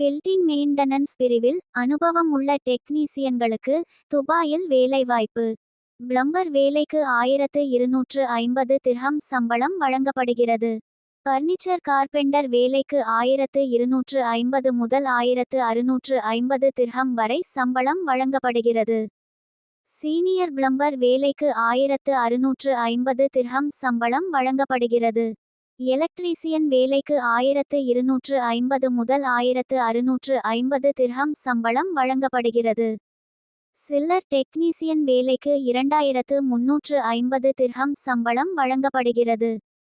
Building maintenance பிரிவில் அனுபவம் உள்ள டெக்னீசியன்களுக்கு துபாயில் வேலைவாய்ப்பு. பிளம்பர் வேலைக்கு ஆயிரத்து இருநூற்று ஐம்பது திர்ஹம் சம்பளம் வழங்கப்படுகிறது. பர்னிச்சர் கார்பெண்டர் வேலைக்கு ஆயிரத்து இருநூற்று ஐம்பது முதல் ஆயிரத்து அறுநூற்று ஐம்பது திர்ஹம் வரை சம்பளம் வழங்கப்படுகிறது. சீனியர் பிளம்பர் வேலைக்கு ஆயிரத்து அறுநூற்று ஐம்பது திர்ஹம் சம்பளம் வழங்கப்படுகிறது. எலக்ட்ரீசியன் வேலைக்கு ஆயிரத்து இருநூற்று ஐம்பது முதல் ஆயிரத்து அறுநூற்று ஐம்பது திர்ஹம் சம்பளம் வழங்கப்படுகிறது. சில்லர் டெக்னீசியன் வேலைக்கு இரண்டாயிரத்து முன்னூற்று ஐம்பது திர்ஹம் சம்பளம் வழங்கப்படுகிறது.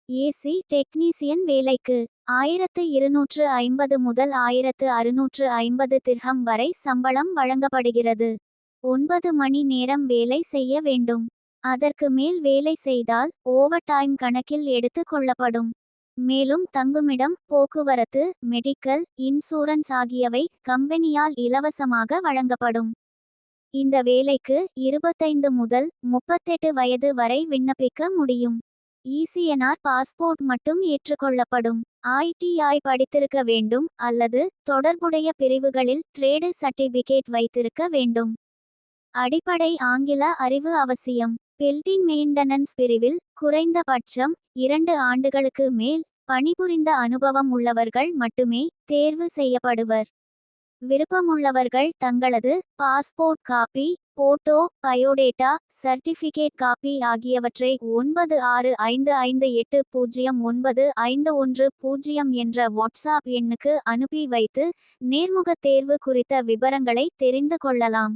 ஏசி டெக்னீசியன் வேலைக்கு ஆயிரத்து இருநூற்று ஐம்பது முதல் ஆயிரத்து அறுநூற்று ஐம்பது திர்ஹம் வரை சம்பளம் வழங்கப்படுகிறது. ஒன்பது மணி நேரம் வேலை செய்ய வேண்டும். அதற்கு மேல் வேலை செய்தால் ஓவர் டைம் கணக்கில் எடுத்து கொள்ளப்படும். மேலும் தங்குமிடம் போக்குவரத்து மெடிக்கல் இன்சூரன்ஸ் ஆகியவை கம்பெனியால் இலவசமாக வழங்கப்படும். இந்த வேலைக்கு இருபத்தைந்து முதல் முப்பத்தெட்டு வயது வரை விண்ணப்பிக்க முடியும். இசிஎன்ஆர் பாஸ்போர்ட் மட்டும் ஏற்றுக்கொள்ளப்படும். ஐடிஐ படித்திருக்க வேண்டும் அல்லது தொடர்புடைய பிரிவுகளில் ட்ரேடு சர்டிபிகேட் வைத்திருக்க வேண்டும். அடிப்படை ஆங்கில அறிவு அவசியம். பில்டிங் மெயின்டனன்ஸ் பிரிவில் குறைந்தபட்சம் இரண்டு ஆண்டுகளுக்கு மேல் பணிபுரிந்த அனுபவம் உள்ளவர்கள் மட்டுமே தேர்வு செய்யப்படுவர். விருப்பமுள்ளவர்கள் தங்களது passport copy photo biodata certificate copy ஆகியவற்றை ஒன்பது ஆறு ஐந்து ஐந்து எட்டு பூஜ்ஜியம் ஒன்பது ஐந்து ஒன்று பூஜ்ஜியம் என்ற வாட்ஸ்ஆப் எண்ணுக்கு அனுப்பி வைத்து நேர்முகத் தேர்வு குறித்த விவரங்களை தெரிந்து கொள்ளலாம்.